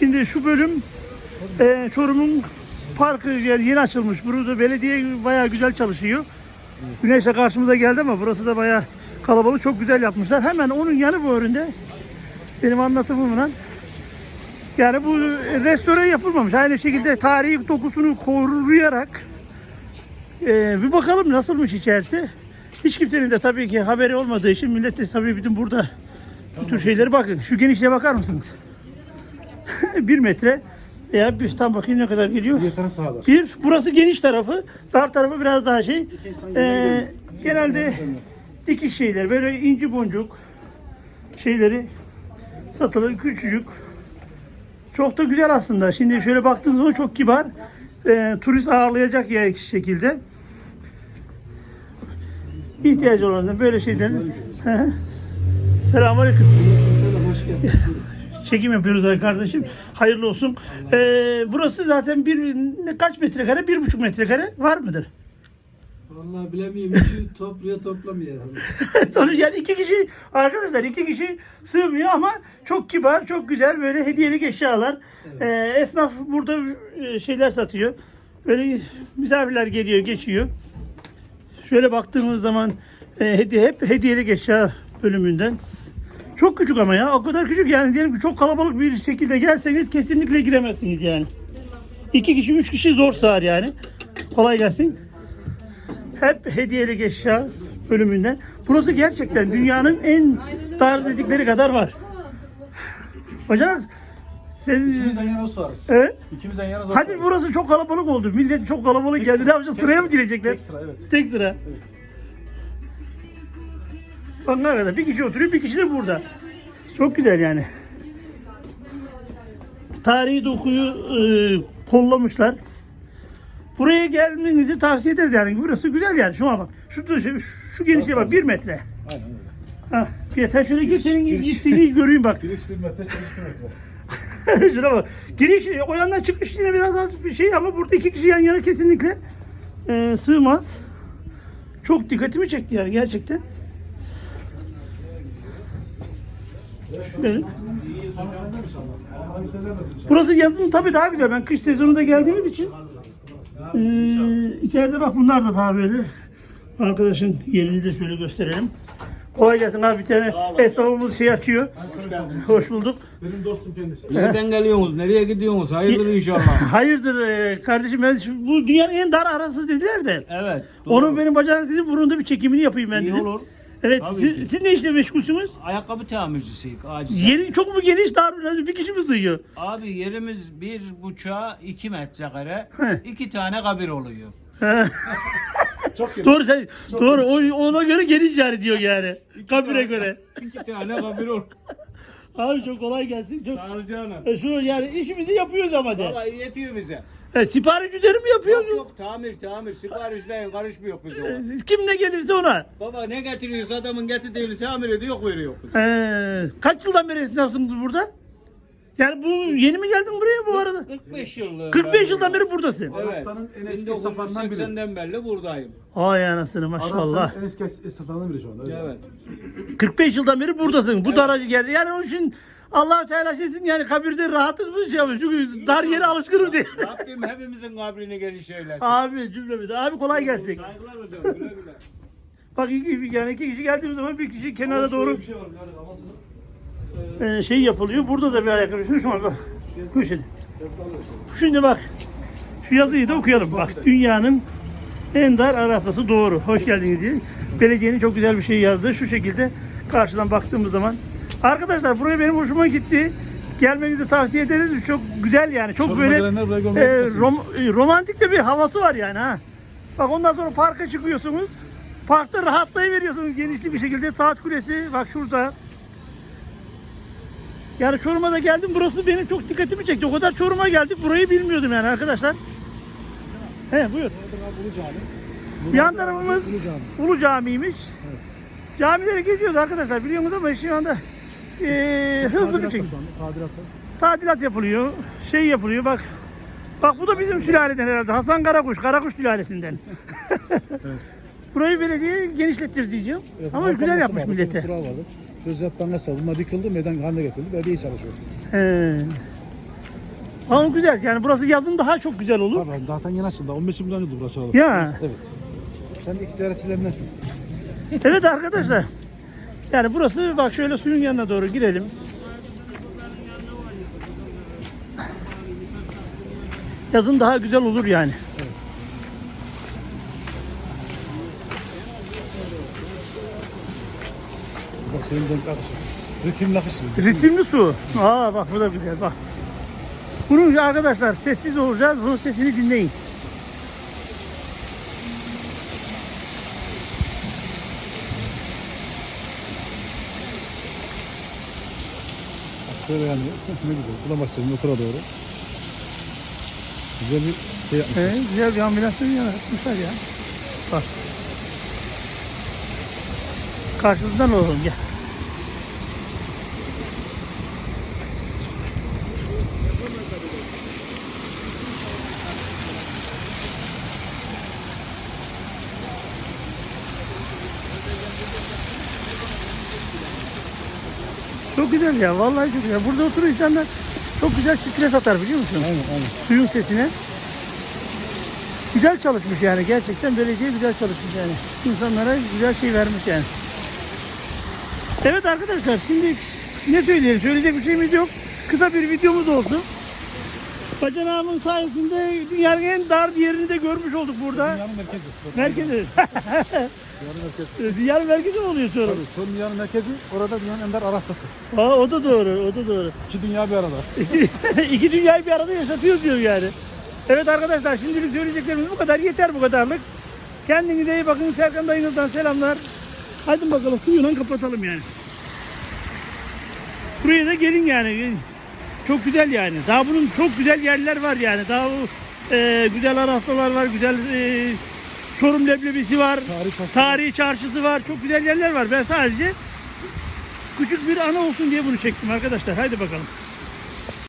Şimdi şu bölüm e, Çorum'un parkı yani yeni açılmış. Burada belediye bayağı güzel çalışıyor. Güneş de karşımıza geldi ama burası da bayağı kalabalık. Çok güzel yapmışlar. Hemen onun yanı bu önünde benim anlatımımla yani bu restore yapılmamış. Aynı şekilde tarihi dokusunu koruyarak e, bir bakalım nasılmış içerisi. Hiç kimsenin de tabii ki haberi olmadığı için millet de tabii bütün burada bu tür şeyleri bakın. Şu genişliğe bakar mısınız? Bir metre veya bir tam bakayım ne kadar geliyor. Bir taraf daha dar. Bir, burası geniş tarafı, dar tarafı biraz daha şey. Ee, genelde dikiş şeyler, böyle inci boncuk şeyleri satılır, küçücük. Çok da güzel aslında. Şimdi şöyle baktığınız zaman çok kibar. Ee, turist ağırlayacak ya şekilde. İhtiyacı olanlar böyle şeylerin. Selamünaleyküm. Hoş geldin. Çekim yapıyoruz ay kardeşim. Hayırlı olsun. Ee, burası zaten bir ne kaç metrekare? Bir buçuk metrekare var mıdır? Vallahi bilemiyorum. Üçü topluyor toplamıyor. Sonuç yani iki kişi arkadaşlar iki kişi sığmıyor ama çok kibar, çok güzel böyle hediyelik eşyalar. Ee, esnaf burada e, şeyler satıyor. Böyle misafirler geliyor, geçiyor. Şöyle baktığımız zaman e, hediye hep hediyelik eşya bölümünden. Çok küçük ama ya. O kadar küçük yani diyelim ki çok kalabalık bir şekilde gelseniz kesinlikle giremezsiniz yani. İki kişi, üç kişi zor sığar yani. Kolay gelsin. Hep hediyelik eşya bölümünden. Burası gerçekten dünyanın en dar dedikleri kadar var. Hocam sen İkimiz yan yana sorarız. Evet. İkimiz yan yana Hadi burası çok kalabalık oldu. Millet çok kalabalık geldi. Ne yapacağız? Sıraya mı girecekler? Tek sıra evet. Tek sıra. Bak ne kadar. Bir kişi oturuyor, bir kişi de burada. Çok güzel yani. Tarihi dokuyu e, kollamışlar. Buraya gelmenizi tavsiye ederiz yani. Burası güzel yani. Şuna bak. Şu, şu, şu genişliğe bak. Bir metre. Aynen öyle. Ha, sen şöyle git senin Giriş. gittiğini göreyim bak. Giriş bir metre, çıkış bir metre. Şuna bak. Giriş o yandan çıkış yine biraz az bir şey ama burada iki kişi yan yana kesinlikle e, sığmaz. Çok dikkatimi çekti yani gerçekten. Evet. Burası yazın tabii daha güzel. Ben kış sezonunda geldiğimiz için e, içeride bak bunlar da daha böyle. Arkadaşın yerini de şöyle gösterelim. Kolay gelsin abi bir tane esnafımız şey açıyor. Hoş bulduk. Benim dostum kendisi. Nereden geliyorsunuz? Nereye gidiyorsunuz? Hayırdır inşallah. Hayırdır e, kardeşim ben bu dünyanın en dar arası dediler de. Evet. doğru. Onun benim bacanak dedim bunun da bir çekimini yapayım ben İyi dedim. olur. Evet Tabii siz, ki. siz ne işle meşgulsünüz? Ayakkabı tamircisiyik aciz. Yeri çok mu geniş dar mı? Nasıl bir kişi mi sığıyor? Abi yerimiz bir buçuğa iki metrekare. He. iki tane kabir oluyor. Çok geniş. Doğru sen doğru o, ona göre geniş yani diyor yani. Kabire göre. İki tane kabir olur. Abi çok kolay gelsin. Çok, Sağ ol canım. E, şu yani işimizi yapıyoruz ama de. Valla yetiyor bize. E, sipariş üzeri mi yapıyoruz? Yok yok tamir tamir siparişleyin karışmıyor bize o. E, Kim ne gelirse ona. Baba ne getiriyorsa adamın getirdiğini tamir ediyor veriyor bize. E, kaç yıldan beri esnafsınız burada? Yani bu yeni mi geldin buraya bu arada? 45 yıllık. 45 yıldan beri buradasın. Evet. Araslan'ın en eski esnaflarından biri. 1980'den beri buradayım. Ay anasını maşallah. Araslan'ın en eski esnaflarından biri şu anda. öyle. Evet. 45 yıldan beri buradasın. Bu daracı geldi. Yani onun için Allah Teala şeysin yani kabirde rahatız mı şey yapmış. Çünkü dar yere alışkınız diye. Rabbim hepimizin kabrini geniş eylesin. Abi cümlemize. Abi kolay gelsin. Saygılar hocam. Güle güle. Bak iki, yani iki kişi geldiğimiz zaman bir kişi kenara doğru Bir şey var, yani. E, şey yapılıyor. Burada da bir ayakkabı. Şunu şuna bak. Şu şimdi. Şimdi bak. Şu yazıyı da okuyalım. Bak dünyanın en dar arasası doğru. Hoş geldiniz diye. Belediyenin çok güzel bir şey yazdı. Şu şekilde karşıdan baktığımız zaman. Arkadaşlar buraya benim hoşuma gitti. Gelmenizi tavsiye ederiz. Çok güzel yani. Çok Çorum'a böyle e, rom- e, romantik de bir havası var yani ha. Bak ondan sonra parka çıkıyorsunuz. Parkta rahatlayıveriyorsunuz genişli bir şekilde. Saat kulesi bak şurada. Yani Çorum'a da geldim. Burası benim çok dikkatimi çekti. O kadar Çorum'a geldik. Burayı bilmiyordum yani arkadaşlar. He buyur. Ulu Cami. Yan tarafımız Ulu Cami. Ulu Cami'ymiş. Camileri geziyoruz arkadaşlar biliyorsunuz ama şu anda eee hızlı bir şekilde Tadilatta. tadilat yapılıyor. Şey yapılıyor bak. Bak bu da bizim sülaleden herhalde. Hasan Karakuş, Karakuş sülalesinden. Burayı belediye genişlettir diyeceğim. Evet, Ama güzel yapmış millete. Sözcühat Bankası vardı. Bunlar yıkıldı, meydan haline getirildi. Belediye çalışıyor. He. Ama güzel yani burası yazın daha çok güzel olur. Tabii zaten yeni açıldı. 15 milyon yıldır burası. orada. Ya. Evet. Sen de ilk ziyaretçilerindensin. Evet arkadaşlar. Yani burası bak şöyle suyun yanına doğru girelim. Yazın daha güzel olur yani. Suyun denk akışı. Ritimli akışı. Ritimli su. Aa bak bu da güzel bak. Bunun arkadaşlar sessiz olacağız. Bunun sesini dinleyin. Şöyle yani. ne güzel. Bulamazsın motora doğru. Güzel bir şey yapmış. Ee, güzel bir ambulansın yaratmışlar ya. Bak. Karşısından olalım gel. Çok güzel ya vallahi çok güzel. Burada oturan insanlar çok güzel stres atar biliyor musun? Aynen aynen. suyun sesine. Güzel çalışmış yani gerçekten belediye güzel çalışmış yani. İnsanlara güzel şey vermiş yani. Evet arkadaşlar şimdi ne söyleyelim söyleyecek bir şeyimiz yok. Kısa bir videomuz olsun. Bacanağımın sayesinde dünyanın en dar yerini de görmüş olduk burada. Dünyanın merkezi. Merkezi. Dünyanın merkezi. dünyanın merkezi mi oluyor sonra? Tabii, Çorum dünyanın merkezi. Orada dünyanın ender arastası. Aa, o da doğru, o da doğru. İki dünya bir arada. İki dünyayı bir arada yaşatıyoruz diyor yani. Evet arkadaşlar şimdilik söyleyeceklerimiz bu kadar. Yeter bu kadarlık. Kendinize iyi bakın. Serkan dayınızdan selamlar. Hadi bakalım suyuna kapatalım yani. Buraya da gelin yani. Çok güzel yani. Daha bunun çok güzel yerler var yani. Daha bu, e, güzel arastalar var. Güzel e, Çorum leblebisi var. Tarih Tarihi çarşısı var. Çok güzel yerler var. Ben sadece küçük bir ana olsun diye bunu çektim arkadaşlar. Haydi bakalım.